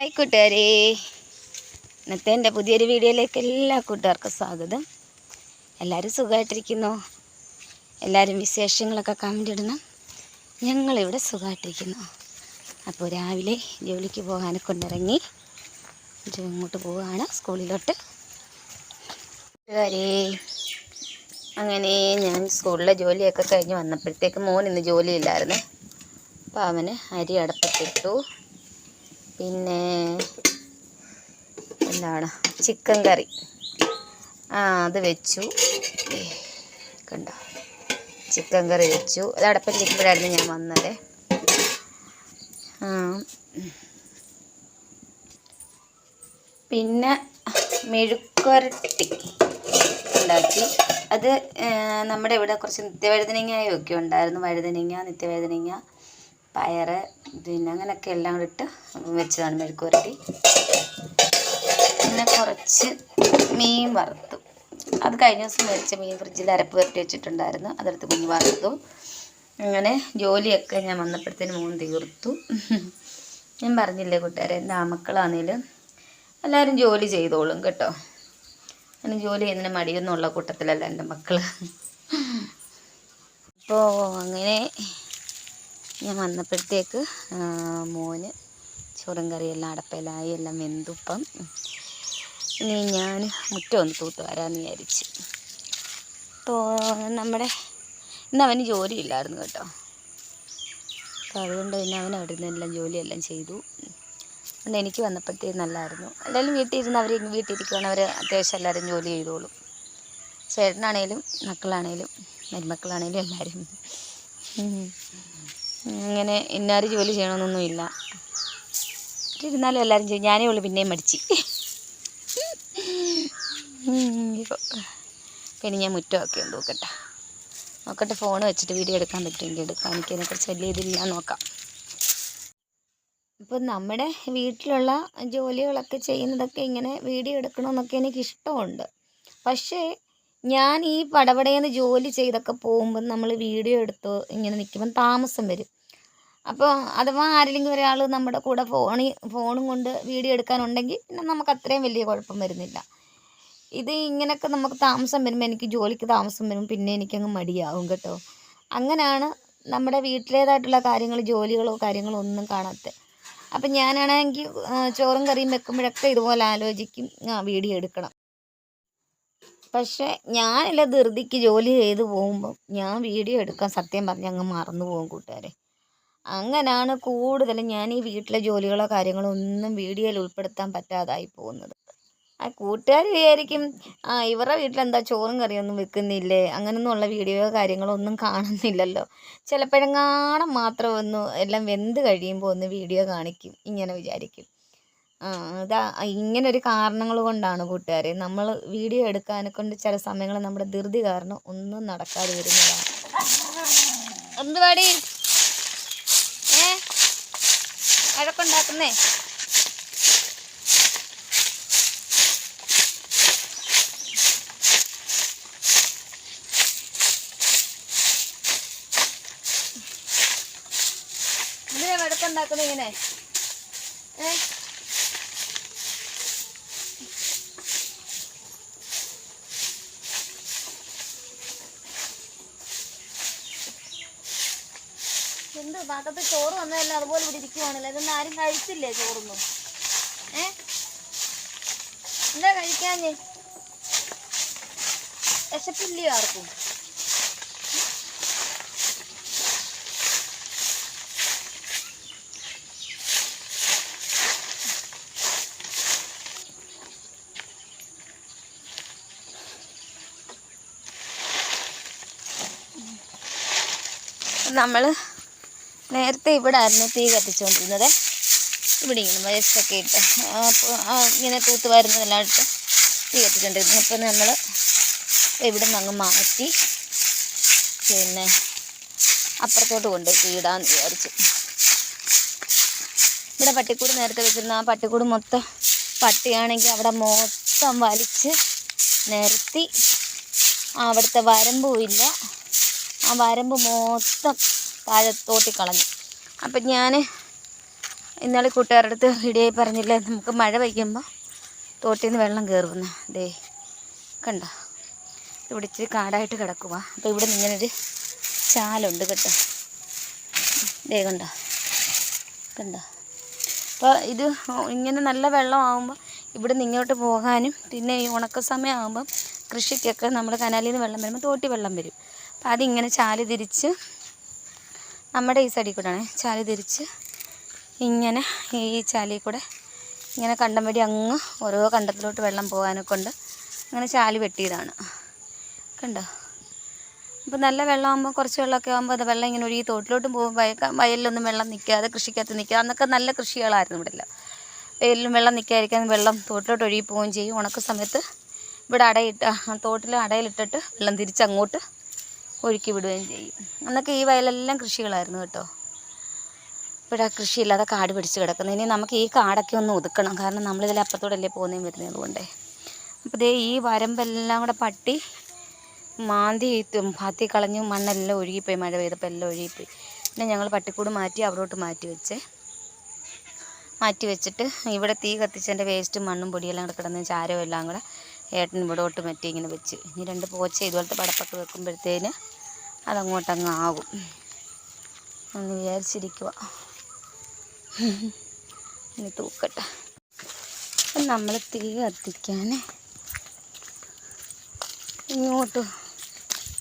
Hi കൂട്ടുകാരെ. ഇന്നത്തെ എന്റെ പുതിയൊരു വീഡിയോയിലേക്ക് എല്ലാ കൂട്ടുകാർക്കും സ്വാഗതം. എല്ലാവരും സുഖമായിട്ടിരിക്കുന്നു? എല്ലാവരും വിശേഷങ്ങളൊക്കെ കമന്റ് ഇടണം. ഞങ്ങളിവിടെ സുഖമായിട്ടിരിക്കുന്നു. അപ്പോൾ രാവിലെ ജോലിക്ക് പോകാനൊക്കെ കൊണ്ടിറങ്ങി ഇങ്ങോട്ട് പോവുകയാണ് സ്കൂളിലോട്ട്. കൂട്ടുകാരെ അങ്ങനെ ഞാൻ സ്കൂളിലെ ജോലിയൊക്കെ കഴിഞ്ഞ് വന്നപ്പോഴത്തേക്ക് മോൻ ഇന്ന് ജോലിയില്ലായിരുന്നു. അപ്പോൾ അവന് അരി അടപ്പത്തിട്ടു. പിന്നെ എന്താണ്? Chicken curry. ആ അത് വെച്ചു. കണ്ട? ചിക്കൻ കറി വെച്ചു. അത് അടപ്പത്തിരിക്കുമ്പോഴായിരുന്നു ഞാൻ വന്നത്. പിന്നെ മെഴുക്കുരട്ടി ഉണ്ടാക്കി. അത് നമ്മുടെ ഇവിടെ കുറച്ച് നിത്യവഴുതനങ്ങയൊക്കെ ഉണ്ടായിരുന്നു. വഴുതനങ്ങ നിത്യവഴുതനങ്ങ. പയറ് പിന്നെ അങ്ങനെയൊക്കെ എല്ലാം കൂടി ഇട്ട് വെച്ചതാണ് മെഴുക്കുരട്ടി പിന്നെ കുറച്ച് മീൻ വറുത്തു. അത് കഴിഞ്ഞ ദിവസം മേടിച്ച മീൻ ഫ്രിഡ്ജിൽ അരപ്പ് പുരട്ടി വെച്ചിട്ടുണ്ടായിരുന്നു. അതെടുത്ത് കുഞ്ഞ് വറുത്തു. അങ്ങനെ ജോലിയൊക്കെ ഞാൻ വന്നപ്പോഴത്തേന് മൂന്ന് തീർത്തു. ഞാൻ പറഞ്ഞില്ലേ കൂട്ടുകാരെ എന്റെ ആമക്കളാണേലും എല്ലാവരും ജോലി ചെയ്തോളും കേട്ടോ. അങ്ങനെ ജോലി ചെയ്യുന്നതിന് മടിയൊന്നുമുള്ള കൂട്ടത്തിലല്ല എന്റെ മക്കൾ അപ്പോൾ അങ്ങനെ ഞാൻ വന്നപ്പോഴത്തേക്ക് മോന് ചോറും കറിയെല്ലാം അടപ്പയിലായി എല്ലാം വെന്തുപ്പം. ഇനി ഞാൻ മുറ്റം ഒന്ന് തൂത്ത് വരാമെന്ന് വിചാരിച്ച്. അപ്പോൾ നമ്മുടെ ഇന്ന് അവന് ജോലിയില്ലായിരുന്നു കേട്ടോ. അപ്പോൾ അതുകൊണ്ട് പിന്നെ അവൻ അവിടെ നിന്നെല്ലാം ജോലിയെല്ലാം ചെയ്തു. അതുകൊണ്ട് എനിക്ക് വന്നപ്പോഴത്തേക്ക് നല്ലായിരുന്നു. എന്തായാലും വീട്ടിൽ ഇരുന്ന് അവർ വീട്ടിലിരിക്കുകയാണ് അവർ അത്യാവശ്യം എല്ലാവരും ജോലി ചെയ്തോളും. ചേട്ടനാണേലും മക്കളാണേലും മരുമക്കളാണേലും എല്ലാവരും. ഉം. ഇന്നാർ ജോലി ചെയ്യണമെന്നൊന്നും ഇല്ല ഇരുന്നാലും എല്ലാവരും ചെയ്യും ഞാനേ ഉള്ളു പിന്നെയും മടിച്ച്. പിന്നെ ഞാൻ മുറ്റമൊക്കെ ഒന്ന് നോക്കട്ടെ. നോക്കട്ടെ ഫോൺ വെച്ചിട്ട് വീഡിയോ എടുക്കാൻ പറ്റുമെങ്കിൽ എടുക്കാം. എനിക്കതിനെക്കുറിച്ച് വലിയ ഇതില്ല. നോക്കാം. ഇപ്പം നമ്മുടെ വീട്ടിലുള്ള ജോലികളൊക്കെ ചെയ്യുന്നതൊക്കെ ഇങ്ങനെ വീഡിയോ എടുക്കണമെന്നൊക്കെ എനിക്ക് ഇഷ്ടമുണ്ട്. പക്ഷേ ഞാൻ ഈ പടപടയെന്ന് ജോലി ചെയ്തൊക്കെ പോകുമ്പം നമ്മൾ വീഡിയോ എടുത്ത് ഇങ്ങനെ നിൽക്കുമ്പം താമസം വരും. അപ്പോൾ അഥവാ ആരെങ്കിലും ഒരാൾ നമ്മുടെ കൂടെ ഫോണി ഫോണും കൊണ്ട് വീഡിയോ എടുക്കാനുണ്ടെങ്കിൽ പിന്നെ നമുക്ക് അത്രയും വലിയ കുഴപ്പം വരുന്നില്ല. ഇത് ഇങ്ങനെയൊക്കെ നമുക്ക് താമസം വരുമ്പോൾ എനിക്ക് ജോലിക്ക് താമസം വരും പിന്നെ എനിക്കങ്ങ് മടിയാവും കേട്ടോ. അങ്ങനെയാണ് നമ്മുടെ വീട്ടിലേതായിട്ടുള്ള കാര്യങ്ങൾ ജോലികളോ കാര്യങ്ങളോ ഒന്നും കാണാത്ത. അപ്പം ഞാനാണെങ്കിൽ ചോറും കറിയും വെക്കുമ്പോഴൊക്കെ ഇതുപോലെ ആലോചിക്കും ആ വീഡിയോ എടുക്കണം. പക്ഷേ ഞാനില്ല ധൃതിക്ക് ജോലി ചെയ്ത് പോകുമ്പോൾ ഞാൻ വീഡിയോ എടുക്കാൻ സത്യം പറഞ്ഞ് അങ്ങ് മറന്നു പോകും കൂട്ടുകാരെ. അങ്ങനെയാണ് കൂടുതലും ഞാൻ ഈ വീട്ടിലെ ജോലികളോ കാര്യങ്ങളോ ഒന്നും വീഡിയോയിൽ ഉൾപ്പെടുത്താൻ പറ്റാതായി പോകുന്നത്. ആ കൂട്ടുകാർ വിചാരിക്കും ആ ഇവരുടെ വീട്ടിലെന്താ ചോറും കറിയൊന്നും വെക്കുന്നില്ലേ? അങ്ങനെയൊന്നുമുള്ള വീഡിയോയോ കാര്യങ്ങളോ ഒന്നും കാണുന്നില്ലല്ലോ. ചിലപ്പോഴെങ്ങാണം മാത്രം ഒന്ന് എല്ലാം വെന്ത് കഴിയുമ്പോൾ ഒന്ന് വീഡിയോ കാണിക്കും ഇങ്ങനെ വിചാരിക്കും. ഇതാ ഇങ്ങനെ ഒരു കാരണങ്ങൾ കൊണ്ടാണ് കൂട്ടുകാരെ. നമ്മൾ വീഡിയോ എടുക്കാനെ കൊണ്ട് ചില സമയങ്ങളിൽ നമ്മുടെ ധൃതി കാരണം ഒന്നും നടക്കാതെ വരുന്നതാണ്. എന്തുവാടി? വഴക്കുണ്ടാക്കുന്നേ എന്തിനാ വഴക്കുണ്ടാക്കുന്നത് ഇങ്ങനെ? ഏ? എന്ത് പാത്രത്തിൽ ചോറ് വന്നതല്ല അതുപോലെ ഇവിടെ ഇരിക്കുവാണല്ലോ? ഇതൊന്നും ആരും കഴിച്ചില്ലേ ചോറൊന്നും? ഏ? എന്താ കഴിക്കാഞ്ഞ്? വിശപ്പില്ലയോ ആർക്കും? നമ്മൾ നേരത്തെ ഇവിടെ ആയിരുന്നു തീ കത്തിച്ചുകൊണ്ടിരുന്നത്. ഇവിടെ ഇങ്ങനെ വേസ്റ്റൊക്കെ ഇട്ട് ഇങ്ങനെ തൂത്ത് വരുന്നതെല്ലാം ഇട്ട് തീ കത്തിച്ചുകൊണ്ടിരുന്നു. അപ്പോൾ നമ്മൾ ഇവിടെ നിന്ന് അങ്ങ് മാറ്റി പിന്നെ അപ്പുറത്തോട്ട് കൊണ്ട് തീടാന്ന് വിചാരിച്ചു. ഇവിടെ പട്ടിക്കൂട് നേരത്തെ വെച്ചിരുന്ന ആ പട്ടിക്കൂട് മൊത്തം പട്ടിയാണെങ്കിൽ അവിടെ മൊത്തം വലിച്ച് നിരത്തി. അവിടുത്തെ വരമ്പും ഇല്ല. ആ വരമ്പ് മൊത്തം താഴത്തോട്ടി കളഞ്ഞു. അപ്പം ഞാൻ ഇന്നലെ കൂട്ടുകാരുടെ അടുത്ത് റെഡിയായി പറഞ്ഞില്ലേ നമുക്ക് മഴ പെയ്യുമ്പോൾ തോട്ടിൽ നിന്ന് വെള്ളം കയറുമെന്ന് ദേ കണ്ട? ഇവിടെ ഇച്ചിരി കാടായിട്ട് കിടക്കുക അപ്പോൾ ഇവിടെ ഇങ്ങനൊരു ചാലുണ്ട് കേട്ടോ. ദേ കണ്ട? കണ്ട? അപ്പോൾ ഇത് ഇങ്ങനെ നല്ല വെള്ളമാകുമ്പോൾ ഇവിടെ നിന്ന് ഇങ്ങോട്ട് പോകാനും പിന്നെ ഈ ഉണക്ക സമയമാകുമ്പം കൃഷിക്കൊക്കെ നമ്മൾ കനാലിൽ നിന്ന് വെള്ളം വരുമ്പോൾ തോട്ടി വെള്ളം വരും. അപ്പോൾ അതിങ്ങനെ ചാൽ തിരിച്ച് നമ്മുടെ ഈ സൈഡിൽ കൂടെയാണ്. ചാലി തിരിച്ച് ഇങ്ങനെ ഈ ചാലി കൂടെ ഇങ്ങനെ കണ്ടം വഴി അങ്ങ് ഓരോ കണ്ടത്തിലോട്ട് വെള്ളം പോകാനൊക്കെ ഉണ്ട് അങ്ങനെ ചാലി വെട്ടിയതാണ്. കണ്ടോ? അപ്പോൾ നല്ല വെള്ളമാകുമ്പോൾ കുറച്ച് വെള്ളമൊക്കെ ആകുമ്പോൾ അത് വെള്ളം ഇങ്ങനെ ഒഴുകി തോട്ടിലോട്ടും പോകും. വയ വയലിലൊന്നും വെള്ളം നിൽക്കാതെ കൃഷിക്കകത്ത് നിൽക്കുക അന്നൊക്കെ നല്ല കൃഷികളായിരുന്നു ഇവിടെ എല്ലാം വെയിലും വെള്ളം നിൽക്കാതിരിക്കാൻ വെള്ളം തോട്ടിലോട്ട് ഒഴുകി പോവുകയും ചെയ്യും. ഉണക്ക സമയത്ത് ഇവിടെ അടയിട്ട് തോട്ടിൽ അടയിലിട്ടിട്ട് വെള്ളം തിരിച്ചങ്ങോട്ട് ഒഴുക്കി വിടുകയും ചെയ്യും. അന്നൊക്കെ ഈ വയലെല്ലാം കൃഷികളായിരുന്നു കേട്ടോ. ഇവിടെ കൃഷിയില്ലാതെ കാട് പിടിച്ച് കിടക്കുന്നത്. ഇനി നമുക്ക് ഈ കാടൊക്കെ ഒന്ന് ഒതുക്കണം. കാരണം നമ്മളിതിൽ അപ്പുറത്തോടല്ലേ പോകുന്നതും വരുന്നത് കൊണ്ടേ അപ്പോൾ ദേ ഈ വരമ്പെല്ലാം കൂടെ പട്ടി മാന്തി പാത്തി കളഞ്ഞ് മണ്ണെല്ലാം ഒഴുകിപ്പോയി. മഴ പെയ്തപ്പോൾ എല്ലാം ഒഴുകിപ്പോയി. പിന്നെ ഞങ്ങൾ പട്ടിക്കൂട് മാറ്റി അവിടോട്ട് മാറ്റി വെച്ചേ. മാറ്റി വെച്ചിട്ട് ഇവിടെ തീ കത്തിച്ചതിന്റെ വേസ്റ്റും മണ്ണും പൊടിയെല്ലാം കൂടെ കിടന്ന് ചാരവും എല്ലാം കൂടെ ഏട്ടൻ ഇവിടോട്ട് മറ്റേ ഇങ്ങനെ വെച്ച്. ഇനി രണ്ട് പോച്ച ഇതുപോലത്തെ പടപ്പൊക്കെ വെക്കുമ്പോഴത്തേന് അതങ്ങോട്ടങ്ങ് ആകും. എന്ന് വിചാരിച്ചിരിക്കുക ഇനി തൂക്കട്ടെ. നമ്മൾ തീ കത്തിക്കാൻ ഇങ്ങോട്ട്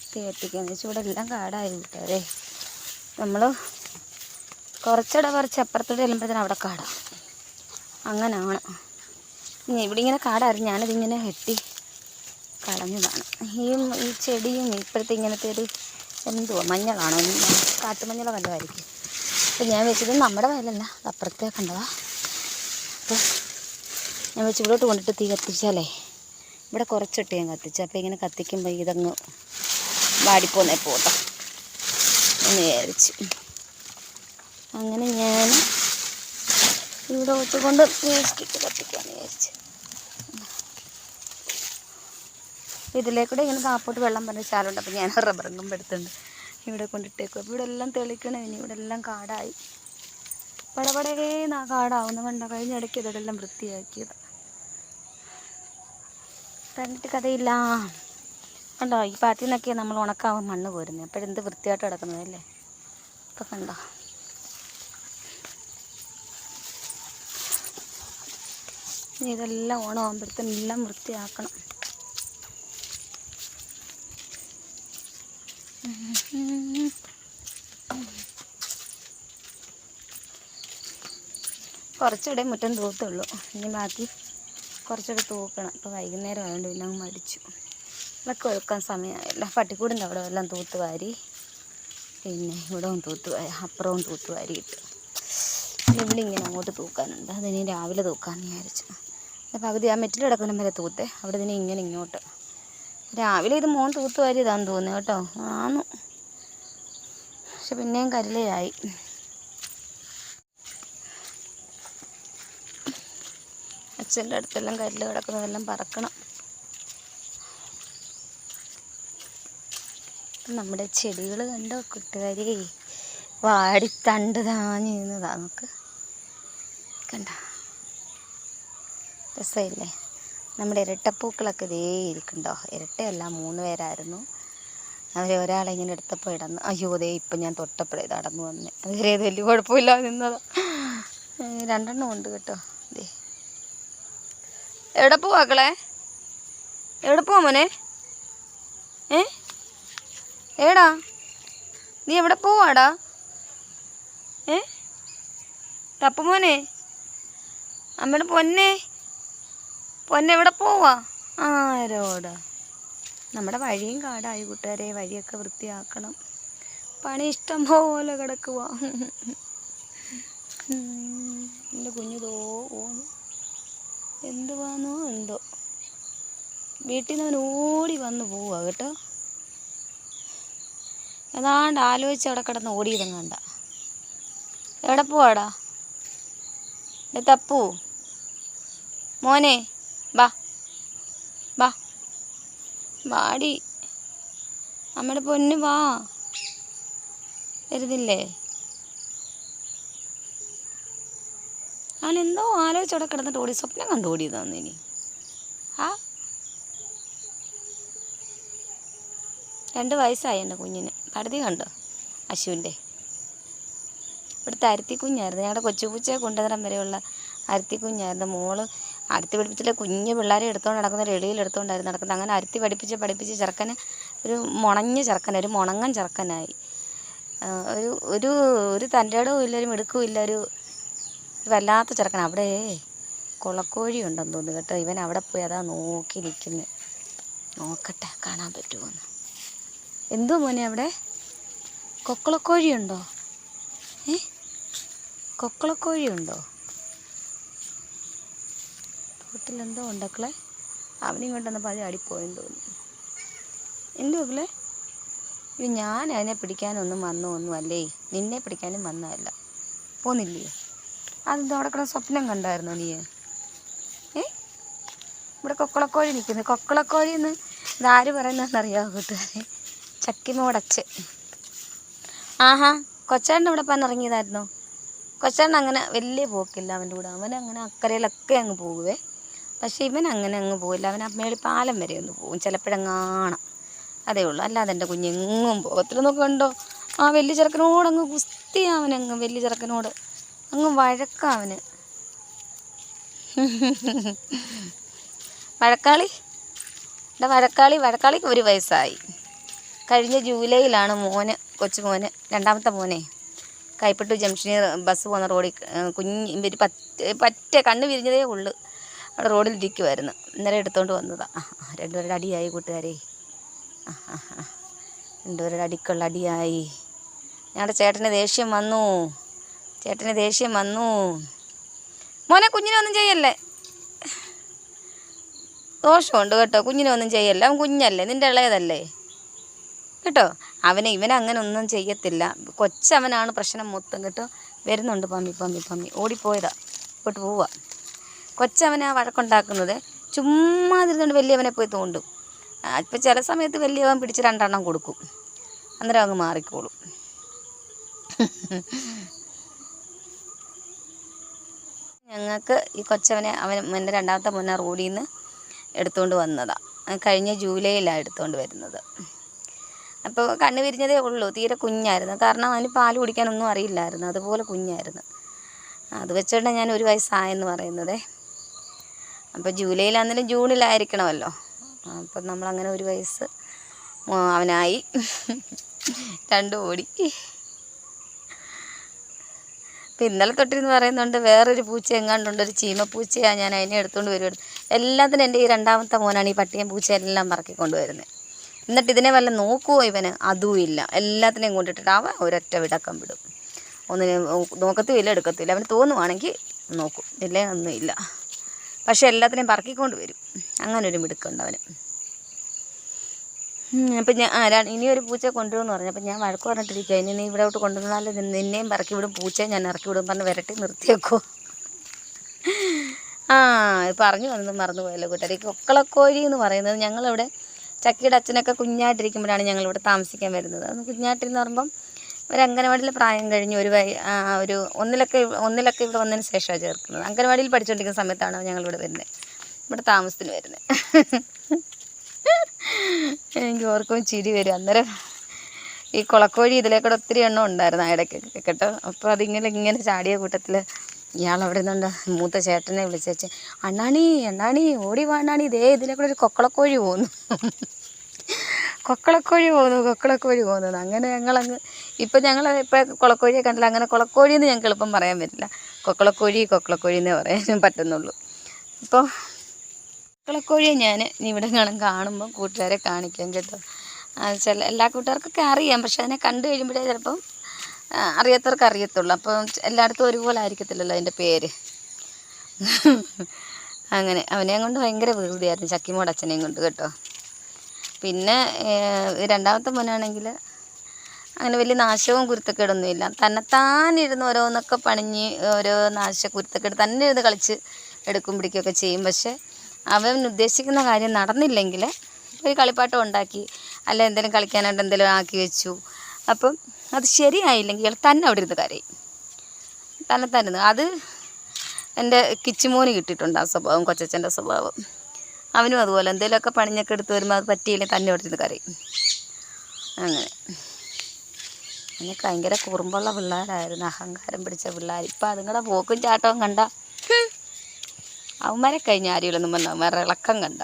തീ കത്തിക്കാന്ന് വെച്ചാൽ ഇവിടെ എല്ലാം കാടായി കൂട്ടുകാരെ. നമ്മൾ കുറച്ചിടെ കുറച്ച് അപ്പുറത്തോട്ട് ചെല്ലുമ്പോഴത്തേനും അവിടെ കാടാം. അങ്ങനെയാണ് ഇവിടെ ഇങ്ങനെ കാടായിരുന്നു ഞാനതിങ്ങനെ വെട്ടി കളഞ്ഞതാണ്. ഈ ഈ ചെടിയും ഇപ്പോഴത്തെ ഇങ്ങനത്തെ ഒരു എന്തുവാ മഞ്ഞളാണോ കാട്ടുമഞ്ഞളോ വല്ലതായിരിക്കും അപ്പം ഞാൻ വെച്ചത് നമ്മുടെ വയലല്ല അപ്പുറത്തേ കണ്ടതാ. അപ്പോൾ ഞാൻ വെച്ച് ഇവിടോട്ട് കൊണ്ടിട്ട് തീ കത്തിച്ചാലേ ഇവിടെ കുറച്ചിട്ട് ഞാൻ കത്തിച്ചു. അപ്പോൾ ഇങ്ങനെ കത്തിക്കുമ്പോൾ ഇതങ്ങ് വാടിപ്പോന്നേ പോട്ടെ. എന്ന് വിചാരിച്ച്. അങ്ങനെ ഞാൻ ഇവിടെ വെച്ചുകൊണ്ട് വേസ്റ്റിട്ട് കത്തിക്കാന്ന് വിചാരിച്ച്. ഇതിലേക്കൂടെ ഇങ്ങനെ താപ്പോട്ട് വെള്ളം പറഞ്ഞ ചാലുണ്ട് അപ്പോൾ ഞാൻ റബ്ബറും എടുത്തുണ്ട് ഇവിടെ കൊണ്ടിട്ടേക്കും അപ്പോൾ ഇവിടെ എല്ലാം തെളിക്കണേ. ഇനി ഇവിടെ എല്ലാം കാടായി. പടപടേ നാ കാടാവുന്ന. കണ്ട? കഴിഞ്ഞ ഇടയ്ക്ക് ഇതെല്ലാം വൃത്തിയാക്കിയത്. പറഞ്ഞിട്ട് കഥയില്ല. കണ്ടോ? ഈ പാറ്റിൽ നിന്നൊക്കെ നമ്മൾ ഉണക്കാവും മണ്ണ് പോരുന്നത് അപ്പോഴെന്ത് വൃത്തിയായിട്ട് കിടക്കുന്നതല്ലേ ഇപ്പം കണ്ടോ? ഇതെല്ലാം ഓണമാകുമ്പോഴത്തേനും എല്ലാം വൃത്തിയാക്കണം. കുറച്ചുകൂടെ മുറ്റം തൂത്തുള്ളൂ. ഇനി ബാക്കി കുറച്ചുകൂടെ തൂക്കണം. ഇപ്പോൾ വൈകുന്നേരം ആയതുകൊണ്ട് പിന്നെ അങ്ങ് മടിച്ചു. ഇതൊക്കെ ഒഴുക്കാൻ സമയമായില്ല. പട്ടിക്കൂടിന്റെ അവിടെ എല്ലാം തൂത്ത് വാരി പിന്നെ ഇവിടവും തൂത്ത് വാരി അപ്പുറവും തൂത്ത് വാരിയിട്ട് പിന്നെ ഇവിടെ ഇങ്ങനെ അങ്ങോട്ട് തൂക്കാനുണ്ട്. അതിനി രാവിലെ തൂക്കാമെന്ന് വിചാരിച്ചു. പകുതി ആ മെറ്റിൽ കിടക്കുന്ന വരെ തൂത്തേ. അവിടെ ഇതിനെ ഇങ്ങനെ ഇങ്ങോട്ട്. രാവിലെ ഇത് മോൻ തൂത്ത് വാരിയതാന്ന് തോന്നുന്നു കേട്ടോ. ആന്നു. പക്ഷെ പിന്നെയും കരലയായി അച്ഛന്റെ അടുത്തെല്ലാം കല്ല് കിടക്കുന്നതെല്ലാം പറക്കണം. നമ്മുടെ ചെടികൾ കണ്ടോ കൂട്ടുകാരെ? വാടിത്തണ്ട് തണ്ട് താഞ്ഞ് നിന്നതാ നമുക്ക് കണ്ട? രസമില്ലേ? നമ്മുടെ ഇരട്ടപ്പൂക്കളൊക്കെ ഇതേ ഇരിക്കണ്ടോ ഇരട്ടയല്ല മൂന്ന് പേരായിരുന്നു. അവർ ഒരാളെ ഇങ്ങനെ എടുത്തപ്പോൾ ഇടന്ന് അയ്യോ ദേ ഇപ്പം ഞാൻ തൊട്ടപ്പോഴേ ഇത് അടന്നു വന്നേ. അതുവരെ അത് വലിയ കുഴപ്പമില്ലാതെ നിന്നതാ. രണ്ടെണ്ണം ഉണ്ട് കേട്ടോ. ദേ. എവിടെ പോവാ മക്കളെ? എവിടെ പോവാ മോനെ? ഏ? ഏടാ? നീ എവിടെ പോവാടാ? ഏ? തപ്പ മോനെ അമ്മയുടെ പൊന്നെ? പൊന്നെ എവിടെ പോവാ? ആരോടാ? നമ്മുടെ വഴിയും കാടായി കൂട്ടുകാരെ വഴിയൊക്കെ വൃത്തിയാക്കണം. പണി ഇഷ്ടം പോലെ കിടക്കുക എന്റെ കുഞ്ഞു തോ ഓന്നു എന്തുവാന്നോ എന്തോ. വീട്ടിൽ നിന്ന് അവൻ ഓടി വന്ന് പോവുക കേട്ടോ. ഏതാണ്ട് ആലോചിച്ച് അവിടെ കിടന്ന് ഓടിയതും കണ്ട എവിടെ പോവാടാ? തപ്പു. മോനെ ബാ ബാ വാടി. അമ്മയുടെ പൊന്ന് വാ. വരുന്നില്ലേ? അവൻ എന്തോ ആലോചിച്ചവിടെ കിടന്നിട്ട് ഓടി. സ്വപ്നം കണ്ടു ഓടിയതാന്ന് ഇനി. ആ. രണ്ട് വയസ്സായി എന്റെ കുഞ്ഞിന്. പടുതി കണ്ടോ? അശുവിന്റെ. ഇവിടുത്തെ അരുത്തി കുഞ്ഞായിരുന്നു ഞങ്ങളുടെ കൊച്ചുപൂച്ചയെ കൊണ്ടുവരാൻ വരെയുള്ള അരുത്തി കുഞ്ഞായിരുന്നു മോൾ അരുത്തി പഠിപ്പിച്ചില്ല കുഞ്ഞു പിള്ളേരെ എടുത്തുകൊണ്ട് നടക്കുന്ന എളിയിൽ എടുത്തുകൊണ്ടായിരുന്നു നടക്കുന്നത്. അങ്ങനെ അരുത്തി പഠിപ്പിച്ച് പഠിപ്പിച്ച് ചെറുക്കന് ഒരു മുണഞ്ഞ ചെറുക്കൻ ഒരു മുണങ്ങൻ ചെറുക്കനായി. ഒരു ഒരു ഒരു തന്റെടവും ഇല്ല ഒരു മിടുക്കും ഇല്ല ഒരു വല്ലാത്ത ചെറുക്കൻ അവിടെ കുളക്കോഴി ഉണ്ടെന്ന് തോന്നുന്നു കേട്ടോ. ഇവൻ അവിടെ പോയി അതാ നോക്കി നിൽക്കുന്നത് നോക്കട്ടെ കാണാൻ പറ്റുമോന്ന് എന്തോ മോനെ അവിടെ? കൊക്കളക്കോഴിയുണ്ടോ ഏ? കൊക്കുളക്കോഴി ഉണ്ടോ തൊട്ടിലെന്തോ ഉണ്ടക്കളെ അവനെയും കൊണ്ടുവന്നപ്പോൾ അത് അടിപ്പോയെന്ന് തോന്നുന്നു എന്തോ മക്കളെ ഇത് ഞാൻ അതിനെ പിടിക്കാനൊന്നും വന്നോ ഒന്നും അല്ലേ നിന്നെ പിടിക്കാനും വന്നതല്ല. പോന്നില്ലേ? അതെന്തോ അവിടെ കിടന്ന് സ്വപ്നം കണ്ടായിരുന്നു നീ? ഏ? ഇവിടെ കൊക്കളക്കോഴി നിൽക്കുന്നു. കൊക്കളക്കോഴി എന്ന് ഇതാര് പറയുന്നതെന്നറിയാമോ കൂട്ടുകാരെ? ചക്കിമോടച്ച് ആഹാ കൊച്ചേട്ടൻ ഇവിടെ പൻ ഇറങ്ങിയതായിരുന്നോ? കൊച്ചേട്ടൻ അങ്ങനെ വലിയ പോക്കില്ല അവന്റെ കൂടെ. അവൻ അങ്ങനെ അക്കരയിലൊക്കെ അങ്ങ് പോകുവേ. പക്ഷേ ഇവൻ അങ്ങനെ അങ്ങ് പോയില്ല അവൻ അമ്മയുടെ പാലം വരെ ഒന്ന് പോകും ചിലപ്പോഴങ്ങാണം അതേ ഉള്ളൂ. അല്ലാതെ എന്റെ കുഞ്ഞെങ്ങും പോകത്തില്ല നോക്ക് കണ്ടോ? ആ വലിയ ചെറുക്കനോട് അങ്ങ് കുസ്തി അവനങ്ങ് വലിയ ചെറുക്കനോട്. അങ്ങ് വഴക്കാവന് വഴക്കാളി? എന്റെ വഴക്കാളി വഴക്കാളിക്ക് ഒരു വയസ്സായി. കഴിഞ്ഞ ജൂലൈയിലാണ് മോന് കൊച്ചു മോന് രണ്ടാമത്തെ മോനെ കൈപ്പട്ടു ജംഗ്ഷനിൽ ബസ് പോകുന്ന റോഡിൽ കുഞ്ഞ് പറ്റ പറ്റ കണ്ണ് വിരിഞ്ഞതേ ഉള്ളു. അവിടെ റോഡിൽ ഇരിക്കുമായിരുന്നു ഇന്നലെ എടുത്തോണ്ട് വന്നതാ. ആ, ആ, രണ്ടുപേരുടെ അടിയായി കൂട്ടുകാരെ. രണ്ടുപേരുടെ അടിക്കുള്ള അടിയായി. ഞങ്ങളുടെ ചേട്ടന് ദേഷ്യം വന്നു. ചേട്ടന് ദേഷ്യം വന്നു. മോനെ കുഞ്ഞിനൊന്നും ചെയ്യല്ലേ? ദോഷമുണ്ട് കേട്ടോ. കുഞ്ഞിനൊന്നും ചെയ്യല്ല? അവൻ കുഞ്ഞല്ലേ? നിന്റെ ഇളയതല്ലേ? കേട്ടോ? അവനെ ഇവനെ അങ്ങനെ ഒന്നും ചെയ്യത്തില്ല. കൊച്ചവനാണ് പ്രശ്നം മൊത്തം കേട്ടോ. വരുന്നുണ്ട് പമ്മി പമ്മി പമ്മി. ഓടിപ്പോയതാ. ഇങ്ങോട്ട് പോവാ. കൊച്ചവനാ വഴക്കുണ്ടാക്കുന്നത്. ചുമ്മാ ഇരുന്നുകൊണ്ട് വലിയവനെ പോയി തോണ്ടും. ഇപ്പം ചില സമയത്ത് വലിയവൻ പിടിച്ച് രണ്ടെണ്ണം കൊടുക്കും. അന്നേരം അങ്ങ് മാറിക്കോളും. ഞങ്ങൾക്ക് ഈ കൊച്ചവനെ അവൻ എന്റെ രണ്ടാമത്തെ മുന്നേ റോഡിൽ നിന്ന് എടുത്തുകൊണ്ട് വന്നതാണ് കഴിഞ്ഞ ജൂലൈയിലാണ് എടുത്തുകൊണ്ട് വരുന്നത്. അപ്പോൾ കണ്ണു വിരിഞ്ഞതേ ഉള്ളൂ. തീരെ കുഞ്ഞായിരുന്നു. കാരണം അതിന് പാൽ കുടിക്കാനൊന്നും അറിയില്ലായിരുന്നു. അതുപോലെ കുഞ്ഞായിരുന്നു. അത് വെച്ചോണ്ടാണ് ഞാൻ ഒരു വയസ്സായെന്ന് പറയുന്നതേ. അപ്പോൾ ജൂലൈയിലാണെങ്കിലും ജൂണിലായിരിക്കണമല്ലോ. അപ്പം നമ്മളങ്ങനെ ഒരു വയസ്സ് അവനായി. രണ്ടു ഓടി. ഇപ്പം ഇന്നലെ തൊട്ടിരുന്ന് പറയുന്നുണ്ട് വേറൊരു പൂച്ച എങ്ങാണ്ടുണ്ട് ഒരു ചീമ ചീമപ്പൂച്ചയാണ് ഞാൻ അതിനെ എടുത്തുകൊണ്ട് വരുമായിരുന്നു എല്ലാത്തിനും എന്റെ ഈ രണ്ടാമത്തെ മോനാണ് ഈ പട്ടിയും പൂച്ച എല്ലാം പറക്കിക്കൊണ്ട് വരുന്നത് എന്നിട്ട് ഇതിനെ വല്ല നോക്കുമോ ഇവന്? അതും ഇല്ല. എല്ലാത്തിനെയും കൊണ്ടിട്ടിട്ട് ഒരൊറ്റ വിടക്കം വിടും. ഒന്നിനെ നോക്കത്തുമില്ല എടുക്കത്തുമില്ല. അവന് തോന്നുവാണെങ്കിൽ നോക്കും. ഇല്ലേ ഒന്നുമില്ല. പക്ഷെ എല്ലാത്തിനെയും പറക്കിക്കൊണ്ട് വരും. അങ്ങനൊരു മിടുക്കുണ്ട് അവന്. അപ്പം ഞാൻ ഇനിയൊരു പൂച്ച കൊണ്ടുവരുമെന്ന് പറഞ്ഞു. അപ്പം ഞാൻ വഴക്ക് പറഞ്ഞിട്ടിരിക്കുക ഇനി നീ ഇവിടോട്ട് കൊണ്ടുവന്നാലും നി- നിന്നെയും പറക്കി വിടും പൂച്ചയെ ഞാൻ ഇറക്കി വിടും പറഞ്ഞ് വരട്ടി നിർത്തിയേക്കോ. ആ പറഞ്ഞു വന്നത് മറന്നു പോയല്ലോ കൂട്ടുകാർ ഈ കൊക്കളക്കോഴി എന്ന് പറയുന്നത് ഞങ്ങളിവിടെ ചക്കിയുടെ അച്ഛനൊക്കെ കുഞ്ഞായിട്ടിരിക്കുമ്പോഴാണ് ഞങ്ങളിവിടെ താമസിക്കാൻ വരുന്നത്. അത് കുഞ്ഞാട്ടിന്ന് പറയുമ്പം ഒരു അംഗനവാടിയിൽ പ്രായം കഴിഞ്ഞ് ഒരു വയ ഒരു ഒന്നിലൊക്കെ ഒന്നിലൊക്കെ ഇവിടെ വന്നതിന് ശേഷമാണ് ചേർക്കുന്നത്. അംഗനവാടിയിൽ പഠിച്ചുകൊണ്ടിരിക്കുന്ന സമയത്താണ് ഞങ്ങളിവിടെ വരുന്നത് ഇവിടെ താമസത്തിന് വരുന്നത് എനിക്ക് ഓർക്കും ചിരി വരും. അന്നേരം ഈ കുളക്കോഴി ഇതിലേക്കൂടെ ഒത്തിരി എണ്ണം ഉണ്ടായിരുന്നു ആ ഇടയ്ക്കൊക്കെ കേട്ടോ. അപ്പോൾ അതിങ്ങനെ ഇങ്ങനെ ചാടിയ കൂട്ടത്തിൽ ഇയാൾ അവിടെ നിന്നുണ്ട്. മൂത്ത ചേട്ടനെ വിളിച്ചേച്ച് അണ്ണാണി അണ്ണാണി ഓടി വാണാണി ഇതേ ഇതിലേക്കൂടെ ഒരു കൊക്കളക്കോഴി പോകുന്നു കൊക്കളക്കോഴി പോകുന്നു കൊക്കളക്കോഴി പോകുന്നത് അങ്ങനെ ഞങ്ങളങ്ങ് ഇപ്പം ഞങ്ങൾ ഇപ്പം കുളക്കോഴിയെ കണ്ടില്ല അങ്ങനെ കുളക്കോഴി എന്ന് ഞങ്ങൾക്ക് എളുപ്പം പറയാൻ പറ്റില്ല കൊക്കളക്കോഴി കൊക്കളക്കോഴി എന്നേ പറയാൻ പറ്റുന്നുള്ളൂ ഇപ്പോൾ കൊക്കളക്കോഴിയെ ഞാൻ ഇവിടെ കാണും കാണുമ്പോൾ കൂട്ടുകാരെ കാണിക്കാൻ കേട്ടോ ചില എല്ലാ കൂട്ടുകാർക്കൊക്കെ അറിയാം പക്ഷെ അതിനെ കണ്ടു കഴിയുമ്പോഴേ ചിലപ്പം അറിയാത്തവർക്ക് അറിയത്തുള്ളൂ അപ്പം എല്ലായിടത്തും ഒരുപോലെ ആയിരിക്കത്തില്ലല്ലോ അതിന്റെ പേര് അങ്ങനെ അവനെയും കൊണ്ട് ഭയങ്കര വികൃതിയായിരുന്നു ചക്കിമോട് അച്ഛനെയും കൊണ്ട് കേട്ടോ പിന്നെ രണ്ടാമത്തെ മോനാണെങ്കിൽ അങ്ങനെ വലിയ നാശവും കുരുത്തക്കേടൊന്നുമില്ല. തന്നെത്താനിരുന്ന് ഓരോന്നൊക്കെ പണിഞ്ഞ് ഓരോ നാശ കുരുത്തക്കേട് തന്നെ ഇരുന്ന് കളിച്ച് എടുക്കും പിടിക്കുകയൊക്കെ ചെയ്യും. പക്ഷെ അവൻ ഉദ്ദേശിക്കുന്ന കാര്യം നടന്നില്ലെങ്കിൽ ഒരു കളിപ്പാട്ടം ഉണ്ടാക്കി അല്ല എന്തെങ്കിലും കളിക്കാനായിട്ട് എന്തെങ്കിലും ആക്കി വെച്ചു. അപ്പം അത് ശരിയായില്ലെങ്കിൽ തന്നെ അവിടെ ഇരുന്ന് കരയും. തന്നെ തന്നെ അത് എന്റെ കിച്ചുമോന് കിട്ടിയിട്ടുണ്ട് ആ സ്വഭാവം കൊച്ചച്ഛന്റെ സ്വഭാവം. അവനും അതുപോലെ. എന്തെങ്കിലുമൊക്കെ പണിഞ്ഞൊക്കെ എടുത്ത് വരുമ്പോൾ അത് പറ്റിയില്ലെങ്കിൽ തന്നെ എടുത്തിരുന്ന് കരയും. അങ്ങനെ. എനിക്ക് ഭയങ്കര കുറുമ്പുള്ള പിള്ളേരായിരുന്നു. അഹങ്കാരം പിടിച്ച പിള്ളേർ. ഇപ്പം അതുങ്ങളുടെ പോക്കും ചാട്ടവും കണ്ട അവന്മാരെ കഴിഞ്ഞ ആരെയൊന്നും വന്ന അവന്മാരുടെ ഇളക്കം കണ്ട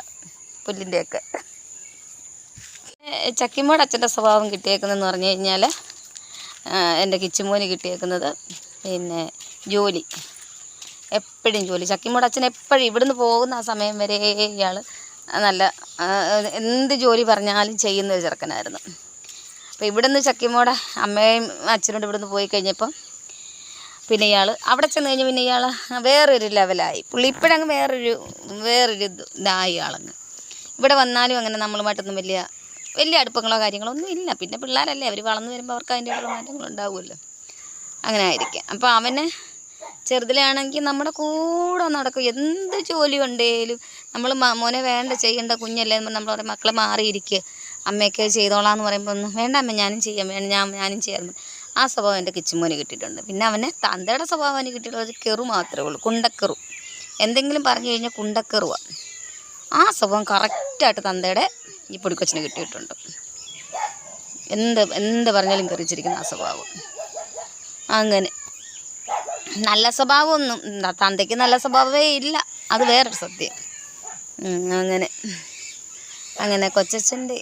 പുല്ലിന്റെയൊക്കെ ചക്കിമോട് അച്ഛന്റെ സ്വഭാവം കിട്ടിയേക്കുന്നതെന്ന് പറഞ്ഞു കഴിഞ്ഞാൽ എന്റെ കിച്ചുമോന് കിട്ടിയേക്കുന്നത് പിന്നെ ജോലി. എപ്പോഴും ജോലി. ചക്കിമോട് അച്ഛൻ എപ്പോഴും ഇവിടുന്ന് പോകുന്ന ആ സമയം വരെ ഇയാൾ നല്ല എന്ത് ജോലി പറഞ്ഞാലും ചെയ്യുന്ന ഒരു ചെറുക്കനായിരുന്നു. അപ്പോൾ ഇവിടുന്ന് ചക്കിമോടെ അമ്മയും അച്ഛനും ഇവിടുന്ന് പോയി കഴിഞ്ഞപ്പം പിന്നെ ഇയാൾ അവിടെ ചെന്ന് കഴിഞ്ഞ് പിന്നെ ഇയാൾ വേറൊരു ലെവലായി. പുള്ളി ഇപ്പോഴങ്ങ് വേറൊരു വേറൊരു ഇത് ഇതായി ആളങ്ങ്. ഇവിടെ വന്നാലും അങ്ങനെ നമ്മളുമായിട്ടൊന്നും വലിയ വലിയ അടുപ്പങ്ങളോ കാര്യങ്ങളോ ഒന്നും ഇല്ല. പിന്നെ പിള്ളേരല്ലേ അവർ വളർന്നു വരുമ്പോൾ അവർക്ക് അതിന്റെ മാറ്റങ്ങളുണ്ടാവുമല്ലോ. അങ്ങനെ ആയിരിക്കാം. അപ്പോൾ അവന് ചെറുതിലാണെങ്കിൽ നമ്മുടെ കൂടെ നടക്കും. എന്ത് ജോലി ഉണ്ടേലും നമ്മൾ മോനെ വേണ്ട ചെയ്യേണ്ട കുഞ്ഞല്ലേ നമ്മൾ പറയും. മക്കളെ മാറിയിരിക്കുക അമ്മയൊക്കെ ചെയ്തോളാം എന്ന് പറയുമ്പോൾ ഒന്നും വേണ്ട അമ്മ ഞാനും ചെയ്യാം. വേണ്ട ഞാൻ ഞാനും ചെയ്യാറുണ്ട് ആ സ്വഭാവം എന്റെ കിച്ചുമോന് കിട്ടിയിട്ടുണ്ട്. പിന്നെ അവനെ തന്തയുടെ സ്വഭാവം അവന് കിട്ടിയിട്ടുള്ളത് കെറു മാത്രമേ ഉള്ളൂ. കുണ്ടക്കെറു. എന്തെങ്കിലും പറഞ്ഞു കഴിഞ്ഞാൽ കുണ്ടക്കെറുവാണ് ആ സ്വഭാവം കറക്റ്റായിട്ട് തന്തയുടെ ഈ പൊടിക്കൊച്ചിന് കിട്ടിയിട്ടുണ്ട്. എന്ത് എന്ത് പറഞ്ഞാലും കറിച്ചിരിക്കുന്ന ആ സ്വഭാവം. അങ്ങനെ. നല്ല സ്വഭാവമൊന്നും തന്തയ്ക്ക് നല്ല സ്വഭാവമേ ഇല്ല. അത് വേറൊരു സത്യം. അങ്ങനെ. അങ്ങനെ കൊച്ചച്ഛന്റെ